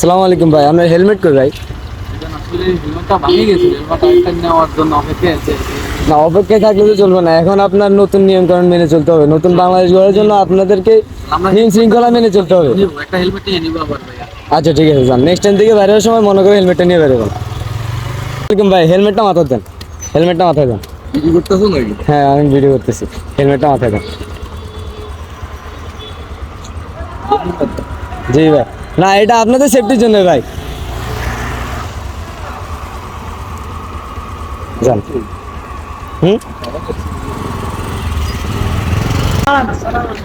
সালাম আলাইকুম ভাই আপনার হেলমেট কই ভাই? না অপেক্ষায় থাকলে তো চলবে না এখন আপনার নতুন নিয়ম কানুন মেনে চলতে হবে নতুন বাংলাদেশ গড়ার জন্য আপনাদেরকে আমরা নিয়ম শৃঙ্খলা মেনে চলতে হবে। আচ্ছা ঠিক আছে যান নেক্সট টাইম থেকে বেরোবার সময় মনে করে হেলমেটটা নিয়ে বেরোবেন ওয়ালাইকুম ভাই হেলমেটটা মাথায় দেন হেলমেটটা মাথায় দেন। কি করতেছো নাকি? হ্যাঁ আমি ভিডিও করতেছি হেলমেটটা মাথায় দেন। জি ভাই। না এটা আপনাদের সেফটির জন্য ভাই। যান। হুম?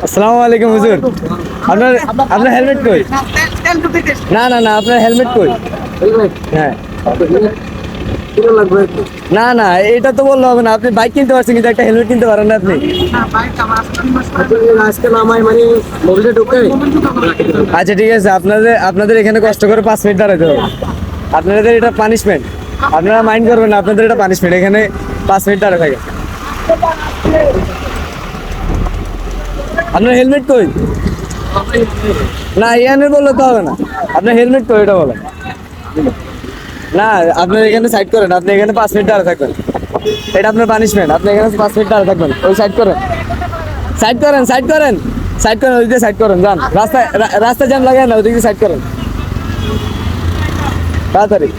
আসসালামু আলাইকুম হুজুর। আপনার আপনার হেলমেট কই? না না না আপনার হেলমেট কই? হ্যাঁ। লাগবে না না এটা তো বললে হবে না। আপনি বাইক কিনতে পারছেন কিন্তু একটা হেলমেট কিনতে পারেন না আপনি। আজকে নামাই মানে ঢুকে আচ্ছা ঠিক আছে। আপনাদের আপনাদের এখানে কষ্ট করে পাঁচ মিনিট দাঁড়াতে হবে। আপনাদের এটা পানিশমেন্ট আপনারা মাইন্ড করবেন না আপনাদের এটা পানিশমেন্ট এখানে পাঁচ মিনিট দাঁড়া থাকে। আপনার হেলমেট কই? না ইয়ানের বললে তো হবে না। আপনার হেলমেট কই? এটা বলেন। না আপনি এখানে সাইড করেন আপনি এখানে পাঁচ মিনিট দাঁড়া থাকবেন। এটা আপনার পানিশমেন্ট আপনি এখানে পাঁচ মিনিট দাঁড়া থাকবেন ওই সাইড করেন। সাইড করেন সাইড করেন সাইড করেন ওই সাইড করেন যান। রাস্তায় রাস্তা জ্যাম লাগায় না ওদিকে সাইড করেন। তাড়াতাড়ি।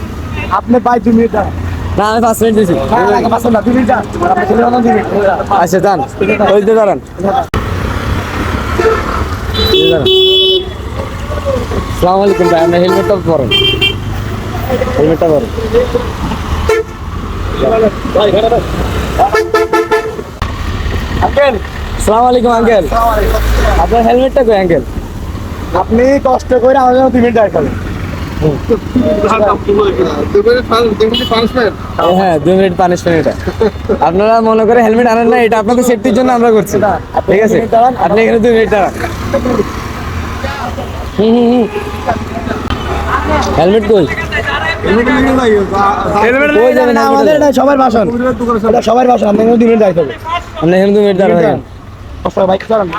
আপনি পাই তুমি এটা না আমি পাঁচ মিনিট দিয়েছি আচ্ছা যান। ওই দিকে দাঁড়ান। এই দাঁড়ান। সালাম আলাইকুম ভাই আপনার হেলমেটটা পরেন। হেলমেটটা পরেন আঙ্কেল সালাম আলাইকুম আঙ্কেল আপনার হেলমেটটা কই আঙ্কেল আপনি কষ্ট করে আমাদের দুই মিনিট দেখাবেন হ্যাঁ দুই মিনিট পানিশমেন্ট এটা। আপনারা মনে করে হেলমেট আনেন না এটা আপনাদের সেফটির জন্য আমরা করছি। ঠিক আছে? আপনি এখানে দুই মিনিট দাঁড়ান। হুম হুম হুম। হেলমেট কই? আমাদের এটা সবার বাসন এটা সবার ভাষণ আপনাকে দুই মিনিট দাঁড়িয়ে থাকবেন আপনি দুই মিনিট দাঁড়ান বাইক চালান